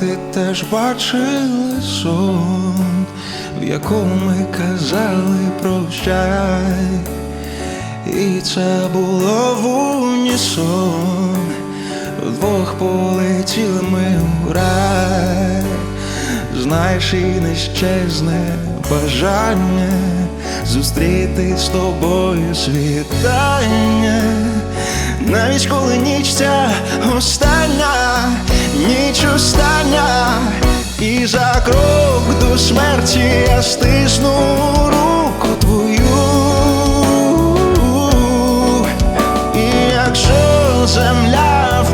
ти теж бачила сон, в якому ми казали прощай, і це було в унісон, вдвох полетіли ми у рай, знаєш, і не щезне бажання зустріти з тобою світання. Навіть коли ніч ця остання, і за крок до смерті я стисну руку твою. І якщо земля